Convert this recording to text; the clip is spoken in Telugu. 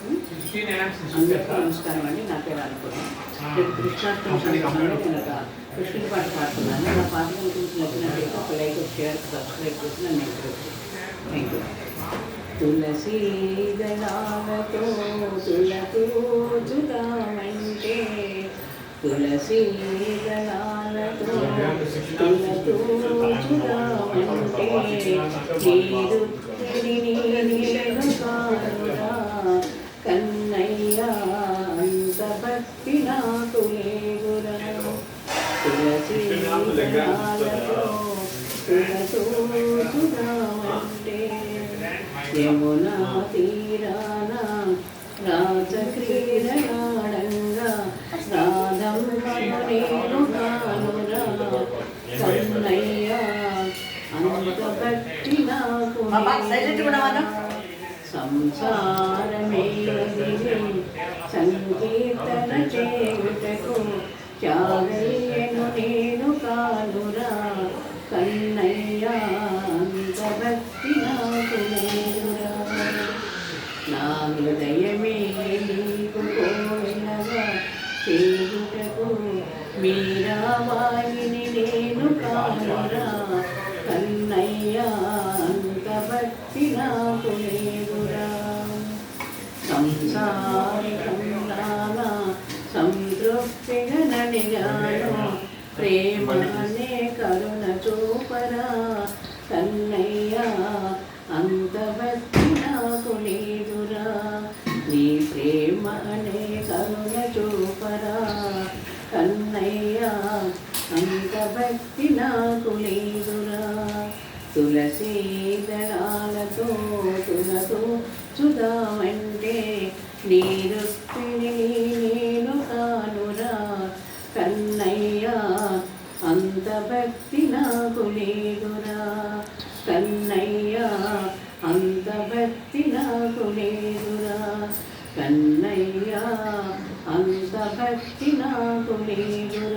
అందరికీ నమస్కారం అండి నా పేరు అనుకుని రేపు కృష్ణాష్టమి సందర్భంగా నేను ఒక కృష్ణుడి పాట పాడుతున్నాను. నా పాట నచ్చినట్లయితే ఒక లైక్ షేర్ సబ్స్క్రైబ్ చేసి నన్ను ఎంకరేజ్ థ్యాంక్ యూ తులసి దళాలతో తులతో చుదామంటే తులసి దళాలతో తులతో చుదామంటే నీరు యమునా తీరాన రాజక్రీడనాడంగా రాధమ్మను నేను కానురా కన్నయ్య అంత భక్తి నాకు సంసారమే సంకీర్తన చేయుటకు చాగయ్యను హృదయమే నీకు కోరినగా చేయుటకు మీరా నేను కానురా కన్నయ్య అంత భక్తి నాకు లేదురా. సంసారికంలాగా సంతృప్తిగా నడిగాను. ప్రేమ అనే కరుణ చూపరా. కన్నయ్య అంత భక్తి భక్తి నాకు లేదురా. తులసి దళాలతో తులతో చుదామంటే నీ రుక్మిణి నేను కానురా. కన్నయ్యా అంత భక్తి నాకు లేదురా. కన్నయ్యా అంత భక్తి నాకు లేదురా. కన్నయ్యా అంత భక్తి నాకు లేదురా.